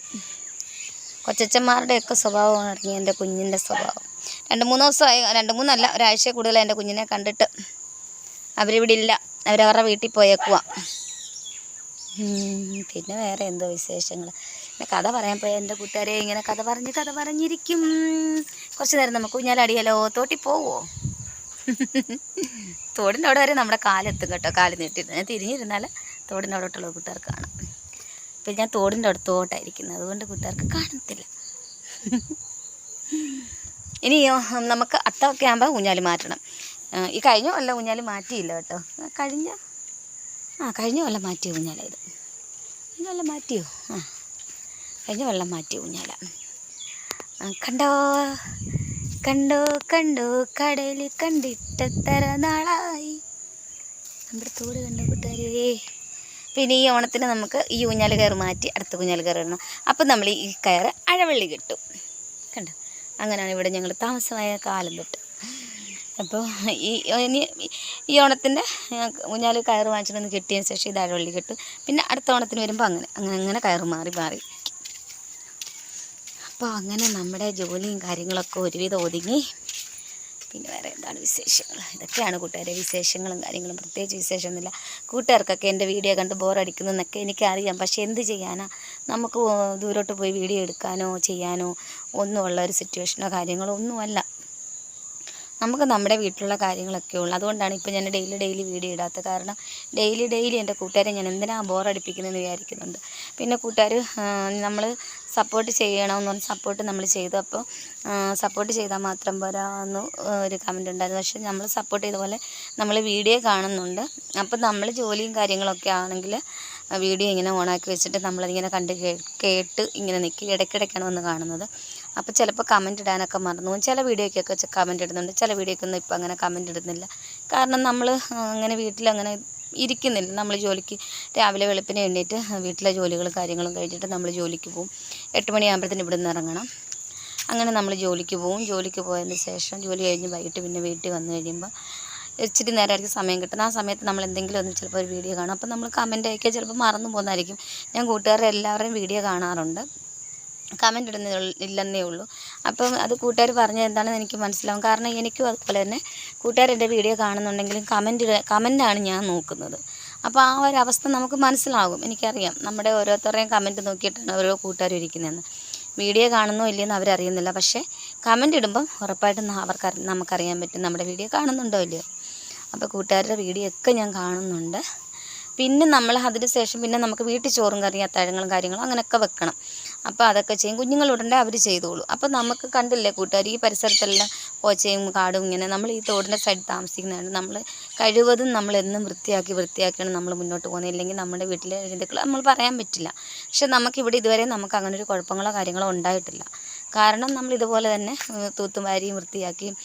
കൊച്ചച്ഛന്മാരുടെയൊക്കെ സ്വഭാവമാണ് ഇറങ്ങി എന്റെ കുഞ്ഞിന്റെ സ്വഭാവം. രണ്ട് മൂന്ന് ദിവസമായി രണ്ട് മൂന്നല്ല ഒരാഴ്ച കൂടുതൽ എന്റെ കുഞ്ഞിനെ കണ്ടിട്ട് അവരിവിടെ ഇല്ല. അവരവരുടെ വീട്ടിൽ പോയേക്കുക പിന്നെ വേറെ എന്തോ വിശേഷങ്ങൾ. പിന്നെ കഥ പറയാൻ പോയ എന്റെ കൂട്ടുകാരെ ഇങ്ങനെ കഥ പറഞ്ഞ് കഥ പറഞ്ഞിരിക്കും. കുറച്ച് നേരം നമുക്ക് ഊഞ്ഞാലടിയാലോ തോട്ടി പോവോ? തോടിന്റെ അവിടെ വരെ നമ്മുടെ കാലെത്തും കേട്ടോ. കാൽ നീട്ടിയിട്ട് ഞാൻ തിരിഞ്ഞിരുന്നാൽ തോടിന്റെ അവിടോട്ടുള്ള കൂട്ടുകാർക്ക് കാണാം. ഇപ്പം ഞാൻ തോടിന്റെ അടുത്തോട്ടായിരിക്കുന്നത് അതുകൊണ്ട് കൂട്ടുകാർക്ക് കാണത്തില്ല. ഇനിയോ നമുക്ക് അത്തമൊക്കെ ആകുമ്പോൾ ഊഞ്ഞാൽ മാറ്റണം. ഈ കഴിഞ്ഞ കൊല്ലം ഊഞ്ഞാൽ മാറ്റിയില്ല കേട്ടോ. കഴിഞ്ഞ ആ കഴിഞ്ഞ കൊല്ലം ഊഞ്ഞാല ഇത്. കഴിഞ്ഞ കൊല്ലം മാറ്റിയോ? ആ കഴിഞ്ഞ കൊല്ലം മാറ്റിയ ഊഞ്ഞാല. കണ്ടോ? കണ്ടോ കണ്ടോ കടയിൽ കണ്ടിട്ടെത്ര നാളായി. നമ്മുടെ തോട് കണ്ടോ കൂട്ടുകാരേ? പിന്നെ ഈ ഓണത്തിന് നമുക്ക് ഈ ഊഞ്ഞാൽ കയർ മാറ്റി അടുത്ത കുഞ്ഞാൽ കയർ ഇടണം അപ്പം നമ്മൾ ഈ കയർ അഴവള്ളി കിട്ടും. കണ്ടോ? അങ്ങനെയാണ് ഇവിടെ ഞങ്ങൾ താമസമായ കാലം തൊട്ട്. അപ്പോൾ ഈ ഇനി ഈ ഓണത്തിന്റെ ഊഞ്ഞാൽ കയറ് വാങ്ങിച്ചിട്ടൊന്ന് കിട്ടിയതിന് ശേഷം ഇത് അഴവള്ളി കിട്ടും. പിന്നെ അടുത്ത ഓണത്തിന് വരുമ്പോൾ അങ്ങനെ അങ്ങനെ അങ്ങനെ കയറ് മാറി മാറി. അപ്പോൾ അങ്ങനെ നമ്മുടെ ജോലിയും കാര്യങ്ങളൊക്കെ ഒരുവിധം ഒതുങ്ങി. പിന്നെ വേറെ എന്താണ് വിശേഷങ്ങൾ? ഇതൊക്കെയാണ് കൂട്ടുകാരെ വിശേഷങ്ങളും കാര്യങ്ങളും. പ്രത്യേകിച്ച് വിശേഷമൊന്നുമില്ല. കൂട്ടുകാർക്കൊക്കെ എന്റെ വീഡിയോ കണ്ട് ബോറടിക്കുന്നതെന്നൊക്കെ എനിക്കറിയാം. പക്ഷേ എന്ത് ചെയ്യാനാ? നമുക്ക് ദൂരോട്ട് പോയി വീഡിയോ എടുക്കാനോ ചെയ്യാനോ ഒന്നുമുള്ള ഒരു സിറ്റുവേഷനോ കാര്യങ്ങളോ ഒന്നുമല്ല. നമുക്ക് നമ്മുടെ വീട്ടിലുള്ള കാര്യങ്ങളൊക്കെ ഉള്ളു. അതുകൊണ്ടാണ് ഇപ്പോൾ ഞാൻ ഡെയിലി ഡെയിലി വീഡിയോ ഇടാത്ത കാരണം ഡെയിലി ഡെയിലി എന്റെ കൂട്ടുകാരെ ഞാൻ എന്തിനാ ബോറടിപ്പിക്കുന്നതെന്ന് വിചാരിക്കുന്നുണ്ട്. പിന്നെ കൂട്ടുകാർ നമ്മൾ സപ്പോർട്ട് ചെയ്യണമെന്ന് പറഞ്ഞ് സപ്പോർട്ട് നമ്മൾ ചെയ്തു. അപ്പോൾ സപ്പോർട്ട് ചെയ്താൽ മാത്രം പോരാ എന്ന് ഒരു കമന്റ് ഉണ്ടായിരുന്നു. പക്ഷേ നമ്മൾ സപ്പോർട്ട് ചെയ്ത പോലെ നമ്മൾ വീഡിയോ കാണുന്നുണ്ട്. അപ്പോൾ നമ്മൾ ജോലിയും കാര്യങ്ങളൊക്കെ ആണെങ്കിൽ വീഡിയോ ഇങ്ങനെ ഓണാക്കി വെച്ചിട്ട് നമ്മളതിങ്ങനെ കണ്ട് കേട്ട് ഇങ്ങനെ നിൽക്കുക ഇടയ്ക്കിടയ്ക്കാണ് വന്ന് കാണുന്നത്. അപ്പോൾ ചിലപ്പോൾ കമന്റ് ഇടാനൊക്കെ മറന്നു. ചില വീഡിയോയ്ക്കൊക്കെ കമന്റ് ഇടുന്നുണ്ട്. ചില വീഡിയോക്കൊന്നും ഇപ്പോൾ അങ്ങനെ കമന്റ് ഇടുന്നില്ല. കാരണം നമ്മൾ അങ്ങനെ വീട്ടിൽ അങ്ങനെ ഇരിക്കുന്നില്ല. നമ്മൾ ജോലിക്ക് രാവിലെ വെളുപ്പിന് എണ്ണീറ്റ് വീട്ടിലെ ജോലികളും കാര്യങ്ങളും കഴിഞ്ഞിട്ട് നമ്മൾ ജോലിക്ക് പോകും എട്ട് മണിയാകുമ്പോഴത്തേന് ഇവിടെ നിന്ന് ഇറങ്ങണം. അങ്ങനെ നമ്മൾ ജോലിക്ക് പോകും ജോലിക്ക് പോയതിന് ശേഷം ജോലി കഴിഞ്ഞ് വൈകിട്ട് പിന്നെ വീട്ടിൽ വന്നു കഴിയുമ്പോൾ ഇച്ചിരി നേരമായിരിക്കും സമയം കിട്ടുന്നത്. ആ സമയത്ത് നമ്മൾ എന്തെങ്കിലും ഒന്ന് ചിലപ്പോൾ ഒരു വീഡിയോ കാണും. അപ്പോൾ നമ്മൾ കമന്റ് അയക്കുക ചിലപ്പോൾ മറന്നു പോകുന്നതായിരിക്കും. ഞാൻ കൂട്ടുകാരുടെ എല്ലാവരുടെയും വീഡിയോ കാണാറുണ്ട്. കമന്റ് ഇടുന്നേ ഇല്ലെന്നേ ഉള്ളൂ. അപ്പം അത് കൂട്ടുകാർ പറഞ്ഞത് എന്താണെന്ന് എനിക്ക് മനസ്സിലാവും. കാരണം എനിക്കും അതുപോലെ തന്നെ കൂട്ടുകാർ എന്റെ വീഡിയോ കാണുന്നുണ്ടെങ്കിലും കമന്റ് കമന്റാണ് ഞാൻ നോക്കുന്നത്. അപ്പോൾ ആ ഒരു അവസ്ഥ നമുക്ക് മനസ്സിലാകും. എനിക്കറിയാം. നമ്മുടെ ഓരോരുത്തരുടെയും കമന്റ് നോക്കിയിട്ടാണ് ഓരോ കൂട്ടുകാരും ഇരിക്കുന്നതെന്ന്. വീഡിയോ കാണുന്നോ ഇല്ലയെന്ന് അവരറിയുന്നില്ല. പക്ഷേ കമന്റ് ഇടുമ്പം ഉറപ്പായിട്ടും അവർക്ക് നമുക്കറിയാൻ പറ്റും നമ്മുടെ വീഡിയോ കാണുന്നുണ്ടോ ഇല്ലയോ. അപ്പോൾ കൂട്ടുകാരുടെ വീഡിയോ ഒക്കെ ഞാൻ കാണുന്നുണ്ട്. പിന്നെ നമ്മൾ അതിന് ശേഷം പിന്നെ നമുക്ക് വീട്ടിൽ ചോറും കറിയും അത്താഴങ്ങളും കാര്യങ്ങളും അങ്ങനെയൊക്കെ വെക്കണം. അപ്പോൾ അതൊക്കെ ചെയ്യും. കുഞ്ഞുങ്ങളുണ്ടെങ്കിൽ അവർ ചെയ്തോളൂ. അപ്പോൾ നമുക്ക് കണ്ടില്ലേ കൂട്ടുകാർ ഈ പരിസരത്തെല്ലാം പോച്ചയും കാടും ഇങ്ങനെ നമ്മൾ ഈ തോടിന്റെ സൈഡ് താമസിക്കുന്നതാണ്. നമ്മൾ കഴിവതും നമ്മൾ എന്നും വൃത്തിയാക്കി വൃത്തിയാക്കിയാണ് നമ്മൾ മുന്നോട്ട് പോകുന്നത്. ഇല്ലെങ്കിൽ നമ്മുടെ വീട്ടിലെ ജന്തുക്കൾ നമ്മൾ പറയാൻ പറ്റില്ല. പക്ഷെ നമുക്കിവിടെ ഇതുവരെ നമുക്ക് അങ്ങനെ ഒരു കുഴപ്പങ്ങളോ കാര്യങ്ങളോ ഉണ്ടായിട്ടില്ല. കാരണം നമ്മൾ ഇതുപോലെ തന്നെ തൂത്തും വാരിയും വൃത്തിയാക്കിയും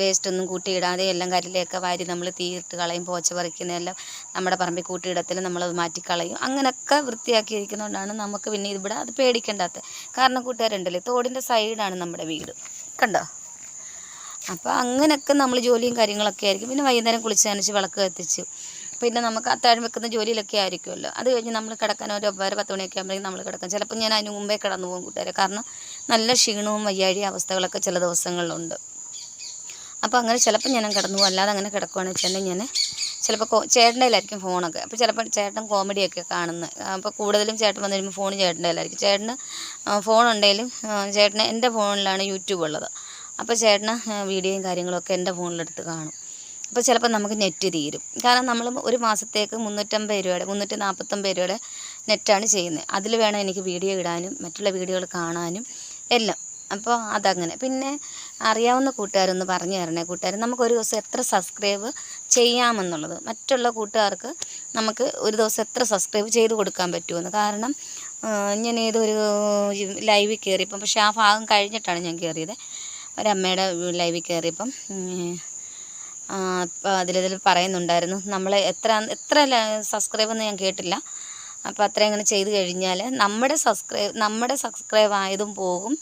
വേസ്റ്റൊന്നും കൂട്ടിയിടാതെ എല്ലാം കരിയിലൊക്കെ വാരി നമ്മൾ തീയിട്ട് കളയും പോച്ച പറിക്കുന്നതെല്ലാം നമ്മുടെ പറമ്പിൽ കൂട്ടിയിടത്തിൽ നമ്മൾ മാറ്റിക്കളയും. അങ്ങനെയൊക്കെ വൃത്തിയാക്കിയിരിക്കുന്നതുകൊണ്ടാണ് നമുക്ക് പിന്നെ ഇവിടെ അത് പേടിക്കേണ്ടാത്തത് കാരണം കൂട്ടുകാരുണ്ടല്ലേ തോടിന്റെ സൈഡാണ് നമ്മുടെ വീട്. കണ്ടോ? അപ്പോൾ അങ്ങനെയൊക്കെ നമ്മൾ ജോലിയും കാര്യങ്ങളൊക്കെ ആയിരിക്കും. പിന്നെ വൈകുന്നേരം കുളിച്ച് നനച്ച് വിളക്ക് കത്തിച്ചു പിന്നെ നമുക്ക് അത്താഴം വെക്കുന്ന ജോലിയിലൊക്കെ ആയിരിക്കുമല്ലോ. അത് കഴിഞ്ഞ് നമ്മൾ കിടക്കാൻ ഒരു ഒമ്പതര പത്ത് മണിയൊക്കെ ആകുമ്പോഴേക്കും നമ്മൾ കിടക്കും. ചിലപ്പോൾ ഞാൻ അതിന് മുമ്പേ കിടന്നു പോകും കൂട്ടുകാരെ. കാരണം നല്ല ക്ഷീണവും വയ്യാഴിയ അവസ്ഥകളൊക്കെ ചില ദിവസങ്ങളിലുണ്ട്. അപ്പോൾ അങ്ങനെ ചിലപ്പോൾ ഞാൻ കിടന്നു അല്ലാതെ അങ്ങനെ കിടക്കുവാണെന്ന് വെച്ചിട്ടുണ്ടെങ്കിൽ ഞാൻ. ചിലപ്പോൾ കോ ചേട്ടന്റെ കയ്യിലായിരിക്കും ഫോണൊക്കെ. അപ്പോൾ ചിലപ്പോൾ ചേട്ടൻ കോമഡിയൊക്കെ കാണുന്നത്. അപ്പോൾ കൂടുതലും ചേട്ടൻ വന്നു കഴിയുമ്പോൾ ഫോൺ ചേട്ടന്റെ കയ്യിലായിരിക്കും ചേട്ടന് ഫോൺ ഉണ്ടെങ്കിലും ചേട്ടന് എന്റെ ഫോണിലാണ് യൂട്യൂബ് ഉള്ളത്. അപ്പോൾ ചേട്ടന് വീഡിയോയും കാര്യങ്ങളൊക്കെ എന്റെ ഫോണിലെടുത്ത് കാണും. അപ്പോൾ ചിലപ്പോൾ നമുക്ക് നെറ്റ് തീരും. കാരണം നമ്മൾ ഒരു മാസത്തേക്ക് മുന്നൂറ്റമ്പത് രൂപയുടെ മുന്നൂറ്റി നാൽപ്പത്തൊമ്പത് രൂപയുടെ നെറ്റാണ് ചെയ്യുന്നത്. അതിൽ വേണം എനിക്ക് വീഡിയോ ഇടാനും മറ്റുള്ള വീഡിയോകൾ കാണാനും എല്ലാം. അപ്പോൾ അതങ്ങനെ. പിന്നെ അറിയാവുന്ന കൂട്ടുകാരൊന്ന് പറഞ്ഞു തരണേ കൂട്ടുകാർ നമുക്കൊരു ദിവസം എത്ര സബ്സ്ക്രൈബ് ചെയ്യാമെന്നുള്ളത്. മറ്റുള്ള കൂട്ടുകാർക്ക് നമുക്ക് ഒരു ദിവസം എത്ര സബ്സ്ക്രൈബ് ചെയ്ത് കൊടുക്കാൻ പറ്റുമെന്ന്. കാരണം ഞാൻ ഏതൊരു ലൈവിൽ കയറിയപ്പം പക്ഷേ ആ ഭാഗം കഴിഞ്ഞിട്ടാണ് ഞാൻ കയറിയത്. ഒരമ്മയുടെ ലൈവിൽ കയറിയപ്പം അതിലിതിൽ പറയുന്നുണ്ടായിരുന്നു നമ്മൾ എത്ര എത്ര സബ്സ്ക്രൈബ് എന്ന് ഞാൻ കേട്ടില്ല. അപ്പോൾ അത്രയും അങ്ങനെ ചെയ്ത് കഴിഞ്ഞാൽ നമ്മുടെ സബ്സ്ക്രൈബ് നമ്മുടെ സബ്സ്ക്രൈബ് ആയതും പോകും.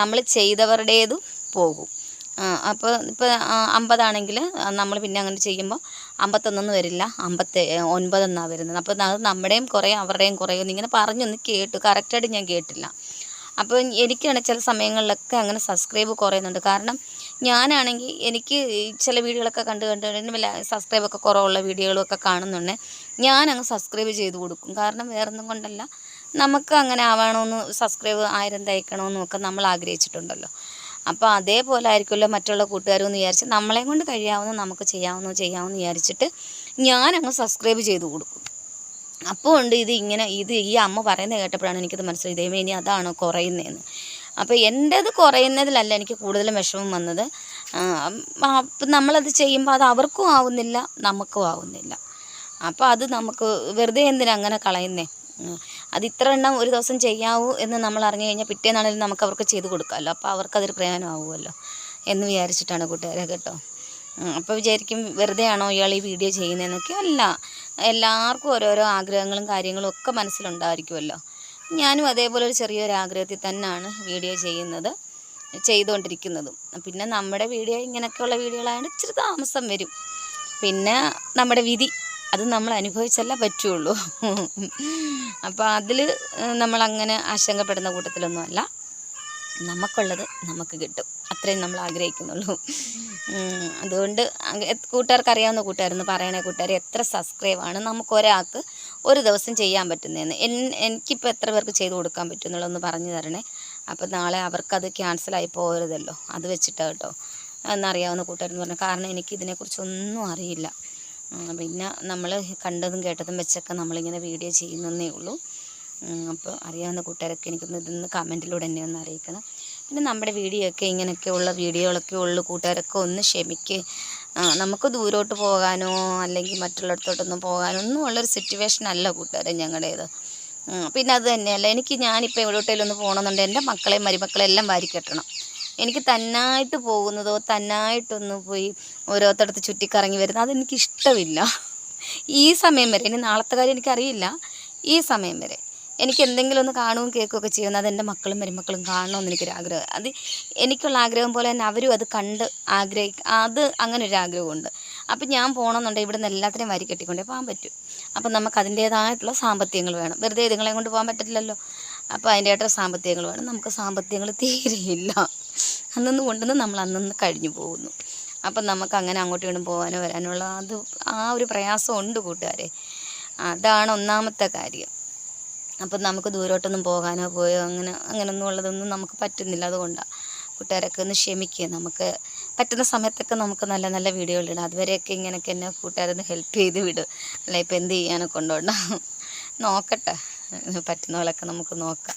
നമ്മൾ ചെയ്തവരുടേതും പോകും. അപ്പോൾ ഇപ്പോൾ അമ്പതാണെങ്കിൽ നമ്മൾ പിന്നെ അങ്ങനെ ചെയ്യുമ്പോൾ അമ്പത്തൊന്നൊന്നും വരില്ല. അമ്പത്തി ഒൻപതെന്നാണ് വരുന്നത്. അപ്പോൾ അത് നമ്മുടെയും കുറേ അവരുടെയും കുറേ ഇങ്ങനെ പറഞ്ഞൊന്ന് കേട്ടു. കറക്റ്റായിട്ട് ഞാൻ കേട്ടില്ല. അപ്പോൾ എനിക്കാണ് ചില സമയങ്ങളിലൊക്കെ അങ്ങനെ സബ്സ്ക്രൈബ് കുറയുന്നുണ്ട്. കാരണം ഞാനാണെങ്കിൽ എനിക്ക് ചില വീഡിയോകളൊക്കെ കണ്ട് കണ്ട് കണ്ട് വല്ല സബ്സ്ക്രൈബൊക്കെ കുറവുള്ള വീഡിയോകളൊക്കെ കാണുന്നുണ്ട്. ഞാനങ്ങ് സബ്സ്ക്രൈബ് ചെയ്ത് കൊടുക്കും. കാരണം വേറൊന്നും കൊണ്ടല്ല. നമുക്ക് അങ്ങനെ ആവണമെന്ന് സബ്സ്ക്രൈബ് ആയിരം തയ്ക്കണമെന്നും ഒക്കെ നമ്മൾ ആഗ്രഹിച്ചിട്ടുണ്ടല്ലോ. അപ്പോൾ അതേപോലെ ആയിരിക്കുമല്ലോ മറ്റുള്ള കൂട്ടുകാരെന്ന് വിചാരിച്ച് നമ്മളെ കൊണ്ട് കഴിയാവുന്ന നമുക്ക് ചെയ്യാവുന്ന ചെയ്യാവുന്ന വിചാരിച്ചിട്ട് ഞാനങ്ങ് സബ്സ്ക്രൈബ് ചെയ്ത് കൊടുക്കും. അപ്പോൾ ഉണ്ട് ഇത് ഇങ്ങനെ ഇത് ഈ അമ്മ പറയുന്നത് കേട്ടപ്പോഴാണ് എനിക്കത് മനസ്സിലായി ഇതേമേ ഇനി അതാണ് കുറയുന്നതെന്ന് അപ്പോൾ എന്റേത് കുറയുന്നതിലല്ല എനിക്ക് കൂടുതലും വിഷമം വന്നത്. അപ്പം നമ്മളത് ചെയ്യുമ്പോൾ അത് അവർക്കും ആവുന്നില്ല നമുക്കും ആവുന്നില്ല. അപ്പോൾ അത് നമുക്ക് വെറുതെ എന്തിനാ അങ്ങനെ കളയുന്നേ? അത് ഇത്ര എണ്ണം ഒരു ദിവസം ചെയ്യാവൂ എന്ന് നമ്മൾ അറിഞ്ഞു കഴിഞ്ഞാൽ പിറ്റേന്നാണെങ്കിലും നമുക്ക് അവർക്ക് ചെയ്ത് കൊടുക്കാമല്ലോ അപ്പോൾ അവർക്കതൊരു പ്രയോജനമാവുമല്ലോ എന്ന് വിചാരിച്ചിട്ടാണ് കൂട്ടുകാരെ കേട്ടോ. അപ്പോൾ വിചാരിക്കും വെറുതെ ആണോ ഇയാൾ ഈ വീഡിയോ ചെയ്യുന്നതെന്നൊക്കെ? അല്ല. എല്ലാവർക്കും ഓരോരോ ആഗ്രഹങ്ങളും കാര്യങ്ങളും ഒക്കെ മനസ്സിലുണ്ടായിരിക്കുമല്ലോ. ഞാനും അതേപോലെ ഒരു ചെറിയൊരു ആഗ്രഹത്തിൽ തന്നെയാണ് വീഡിയോ ചെയ്യുന്നത് ചെയ്തുകൊണ്ടിരിക്കുന്നതും. പിന്നെ നമ്മുടെ വീഡിയോ ഇങ്ങനെയൊക്കെയുള്ള വീഡിയോകളായതുകൊണ്ട് ഇച്ചിരി താമസം വരും. പിന്നെ നമ്മുടെ വിധി അത് നമ്മൾ അനുഭവിച്ചല്ല പറ്റുള്ളൂ. അപ്പോൾ അതിൽ നമ്മളങ്ങനെ ആശങ്കപ്പെടുന്ന കൂട്ടത്തിലൊന്നുമല്ല. നമുക്കുള്ളത് നമുക്ക് കിട്ടും. അത്രയും നമ്മൾ ആഗ്രഹിക്കുന്നുള്ളൂ. അതുകൊണ്ട് കൂട്ടുകാർക്ക് അറിയാവുന്ന കൂട്ടുകാരെന്ന് പറയണേ കൂട്ടുകാർ എത്ര സബ്സ്ക്രൈബ് ആണ് നമുക്ക് ഒരാൾക്ക് ഒരു ദിവസം ചെയ്യാൻ പറ്റുന്നതെന്ന്. എൻ എനിക്കിപ്പോൾ എത്ര പേർക്ക് ചെയ്ത് കൊടുക്കാൻ പറ്റും എന്നുള്ളതൊന്ന് പറഞ്ഞു തരണേ. അപ്പോൾ നാളെ അവർക്കത് ക്യാൻസലായി പോകരുതല്ലോ അത് വെച്ചിട്ടാണ് കേട്ടോ. എന്നറിയാവുന്ന കൂട്ടുകാരെന്ന് പറഞ്ഞു കാരണം എനിക്ക് ഇതിനെക്കുറിച്ചൊന്നും അറിയില്ല പിന്നെ നമ്മൾ കണ്ടതും കേട്ടതും വെച്ചൊക്കെ നമ്മളിങ്ങനെ വീഡിയോ ചെയ്യുന്നതേ ഉള്ളൂ. അപ്പോൾ അറിയാവുന്ന കൂട്ടുകാരൊക്കെ എനിക്കൊന്ന് ഇതൊന്ന് കമന്റിലൂടെ എന്നെ ഒന്ന് അറിയിക്കണം. പിന്നെ നമ്മുടെ വീഡിയോ ഒക്കെ ഇങ്ങനെയൊക്കെയുള്ള വീഡിയോകളൊക്കെ ഉള്ളു കൂട്ടുകാരൊക്കെ ഒന്ന് ക്ഷമിക്ക്. നമുക്ക് ദൂരോട്ട് പോകാനോ അല്ലെങ്കിൽ മറ്റുള്ളിടത്തോട്ടൊന്നും പോകാനോ ഒന്നും ഉള്ളൊരു സിറ്റുവേഷൻ അല്ല കൂട്ടുകാരെ ഞങ്ങളുടേത്. പിന്നെ അത് തന്നെയല്ല എനിക്ക് ഞാനിപ്പോൾ എവിടോട്ടേലും ഒന്ന് പോകണമെന്നുണ്ടെങ്കിൽ എന്റെ മക്കളെയും മരുമക്കളെയും എല്ലാം വാരി കെട്ടണം. എനിക്ക് തന്നായിട്ട് പോകുന്നതോ തന്നായിട്ടൊന്ന് പോയി ഓരോരുത്തടത്ത് ചുറ്റിക്കറങ്ങി വരുന്നത് അതെനിക്കിഷ്ടമില്ല ഈ സമയം വരെ ഇനി നാളത്തെ കാര്യം എനിക്കറിയില്ല. ഈ സമയം വരെ. എനിക്ക് എന്തെങ്കിലും ഒന്ന് കാണുകയും കേൾക്കുകയൊക്കെ ചെയ്യുന്നത് അത് എന്റെ മക്കളും മരുമക്കളും കാണണമെന്ന് എനിക്കൊരു ആഗ്രഹം അത് എനിക്കുള്ള ആഗ്രഹം പോലെ തന്നെ അവരും അത് കണ്ട് ആഗ്രഹി അത് അങ്ങനെ ഒരു ആഗ്രഹമുണ്ട് അപ്പം ഞാൻ പോകണമെന്നുണ്ടെങ്കിൽ ഇവിടെ നിന്ന് എല്ലാത്തിനെയും വാരി കെട്ടിക്കൊണ്ടേ പോകാൻ പറ്റും. അപ്പം നമുക്ക് അതിന്റേതായിട്ടുള്ള സാമ്പത്തികങ്ങൾ വേണം. വെറുതെ ഇതുങ്ങളെ കൊണ്ട് പോകാൻ പറ്റില്ലല്ലോ അപ്പോൾ അതിന്റെതായിട്ടുള്ള സാമ്പത്തികങ്ങൾ വേണം. നമുക്ക് സാമ്പത്തികങ്ങൾ തീരെയില്ല അന്നൊന്ന് കൊണ്ടുവന്ന് നമ്മൾ അന്നൊന്ന് കഴിഞ്ഞു പോകുന്നു. അപ്പം നമുക്ക് അങ്ങനെ അങ്ങോട്ടും ഇങ്ങോട്ടും പോകാനോ വരാനോ ഉള്ള അത് ആ ഒരു പ്രയാസം ഉണ്ട് കൂട്ടുകാരെ. അതാണ് ഒന്നാമത്തെ കാര്യം. അപ്പം നമുക്ക് ദൂരോട്ടൊന്നും പോകാനോ പോയോ അങ്ങനെ അങ്ങനെയൊന്നും ഉള്ളതൊന്നും നമുക്ക് പറ്റുന്നില്ല. അതുകൊണ്ടാണ് കൂട്ടുകാരൊക്കെ ഒന്ന് ക്ഷമിക്കുക നമുക്ക് പറ്റുന്ന സമയത്തൊക്കെ നമുക്ക് നല്ല നല്ല വീഡിയോകളിടാം അതുവരെയൊക്കെ ഇങ്ങനെയൊക്കെ എന്നെ കൂട്ടുകാരൊന്ന് ഹെൽപ്പ് ചെയ്ത് വിടും. അല്ല ഇപ്പം എന്ത് ചെയ്യാനൊക്കെ ഉണ്ടോ? നോക്കട്ടെ. പറ്റുന്ന പോലൊക്കെ നമുക്ക് നോക്കാം.